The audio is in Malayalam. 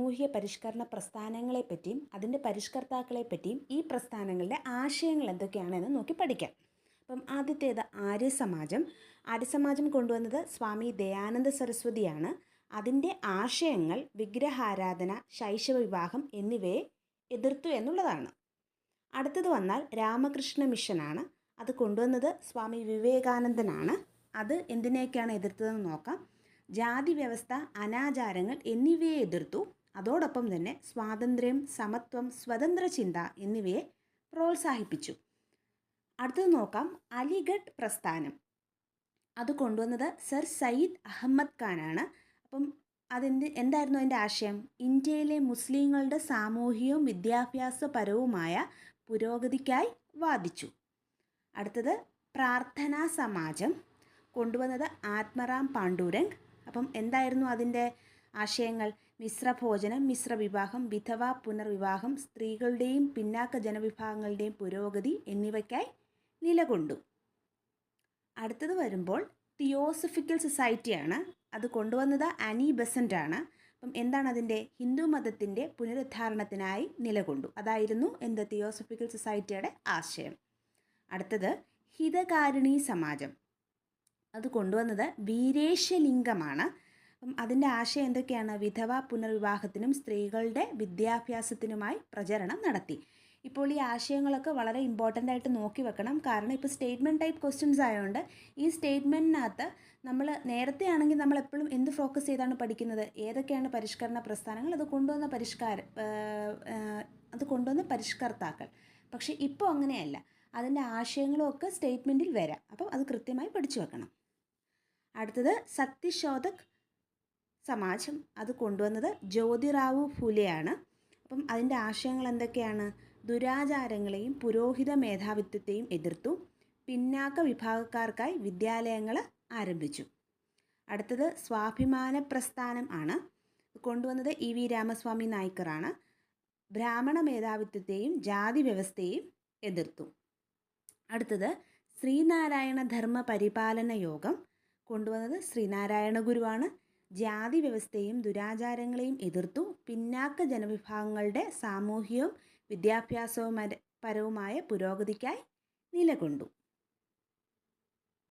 സാമൂഹ്യ പരിഷ്കരണ പ്രസ്ഥാനങ്ങളെപ്പറ്റിയും അതിന്റെ പരിഷ്കർത്താക്കളെപ്പറ്റിയും ഈ പ്രസ്ഥാനങ്ങളുടെ ആശയങ്ങൾ എന്തൊക്കെയാണെന്ന് നോക്കി പഠിക്കാം. അപ്പം ആദ്യത്തേത് ആര്യസമാജം. ആര്യസമാജം കൊണ്ടുവന്നത് സ്വാമി ദയാനന്ദ സരസ്വതിയാണ്. അതിന്റെ ആശയങ്ങൾ വിഗ്രഹാരാധന ശൈശവ വിവാഹം എന്നിവയെ എതിർത്തു എന്നുള്ളതാണ്. അടുത്തത് വന്നാൽ രാമകൃഷ്ണ മിഷനാണ്. അത് കൊണ്ടുവന്നത് സ്വാമി വിവേകാനന്ദനാണ്. അത് എന്തിനെയൊക്കെയാണ് എതിർത്തതെന്ന് നോക്കാം. ജാതി വ്യവസ്ഥ അനാചാരങ്ങൾ എന്നിവയെ എതിർത്തു. അതോടൊപ്പം തന്നെ സ്വാതന്ത്ര്യം സമത്വം സ്വതന്ത്ര ചിന്ത എന്നിവയെ പ്രോത്സാഹിപ്പിച്ചു. അടുത്തത് നോക്കാം അലിഗഡ് പ്രസ്ഥാനം. അത് കൊണ്ടുവന്നത് സർ സയ്യിദ് അഹമ്മദ് ഖാനാണ്. അപ്പം അതെന്ത് എന്തായിരുന്നു അതിന്റെ ആശയം? ഇന്ത്യയിലെ മുസ്ലിങ്ങളുടെ സാമൂഹികവും വിദ്യാഭ്യാസപരവുമായ പുരോഗതിക്കായി വാദിച്ചു. അടുത്തത് പ്രാർത്ഥനാ സമാജം. കൊണ്ടുവന്നത് ആത്മറാം പാണ്ഡൂരംഗ്. അപ്പം എന്തായിരുന്നു അതിന്റെ ആശയങ്ങൾ മിശ്രഭോജനം മിശ്രവിവാഹം വിധവ പുനർവിവാഹം സ്ത്രീകളുടെയും പിന്നാക്ക ജനവിഭാഗങ്ങളുടെയും പുരോഗതി എന്നിവയ്ക്കായി നിലകൊണ്ടു. അടുത്തത് വരുമ്പോൾ തിയോസഫിക്കൽ സൊസൈറ്റിയാണ്. അത് കൊണ്ടുവന്നത് അനി ബെസന്റ് ആണ്. അപ്പം എന്താണ് അതിന്റെ ഹിന്ദു മതത്തിന്റെ പുനരുദ്ധാരണത്തിനായി നിലകൊണ്ടു? അതായിരുന്നു എന്ത് തിയോസഫിക്കൽ സൊസൈറ്റിയുടെ ആശയം. അടുത്തത് ഹിതകാരിണി സമാജം. അത് കൊണ്ടുവന്നത് വീരേശലിംഗമാണ്. അപ്പം അതിന്റെ ആശയം എന്തൊക്കെയാണ്? വിധവ പുനർവിവാഹത്തിനും സ്ത്രീകളുടെ വിദ്യാഭ്യാസത്തിനുമായി പ്രചരണം നടത്തി. ഇപ്പോൾ ഈ ആശയങ്ങളൊക്കെ വളരെ ഇമ്പോർട്ടന്റ് ആയിട്ട് നോക്കി വെക്കണം. കാരണം ഇപ്പോൾ സ്റ്റേറ്റ്മെന്റ് ടൈപ്പ് ക്വസ്റ്റ്യൻസ് ആയതുകൊണ്ട് ഈ സ്റ്റേറ്റ്മെന്റിനകത്ത് നമ്മൾ നേരത്തെ ആണെങ്കിൽ നമ്മൾ എപ്പോഴും എന്ത് ഫോക്കസ് ചെയ്താണ് പഠിക്കുന്നത്? ഏതൊക്കെയാണ് പരിഷ്കരണ പ്രസ്ഥാനങ്ങൾ? അത് കൊണ്ടുവന്ന പരിഷ്കാരം അത് കൊണ്ടുവന്ന പരിഷ്കർത്താക്കൾ. പക്ഷേ ഇപ്പോൾ അങ്ങനെയല്ല. അതിന്റെ ആശയങ്ങളും ഒക്കെ സ്റ്റേറ്റ്മെന്റിൽ വരാം. അപ്പം അത് കൃത്യമായി പഠിച്ചു വെക്കണം. അടുത്തത് സത്യശോധക് സമാജം അത് കൊണ്ടുവന്നത് ജ്യോതിറാവു ഫുലെയാണ്. അപ്പം അതിന്റെ ആശയങ്ങൾ എന്തൊക്കെയാണ്? ദുരാചാരങ്ങളെയും പുരോഹിത മേധാവിത്വത്തെയും എതിർത്തു. പിന്നാക്ക വിഭാഗക്കാർക്കായി വിദ്യാലയങ്ങൾ ആരംഭിച്ചു. അടുത്തത് സ്വാഭിമാന പ്രസ്ഥാനം ആണ്. കൊണ്ടുവന്നത് ഇ വി രാമസ്വാമി നായ്ക്കറാണ്. ബ്രാഹ്മണ മേധാവിത്വത്തെയും ജാതി വ്യവസ്ഥയെയും എതിർത്തു. അടുത്തത് ശ്രീനാരായണ ധർമ്മ പരിപാലന യോഗം. കൊണ്ടുവന്നത് ശ്രീനാരായണ ഗുരുവാണ്. ജാതി വ്യവസ്ഥയും ദുരാചാരങ്ങളെയും എതിർത്തു. പിന്നാക്ക ജനവിഭാഗങ്ങളുടെ സാമൂഹികവും വിദ്യാഭ്യാസവും പരവുമായ പുരോഗതിക്കായി നിലകൊണ്ടു.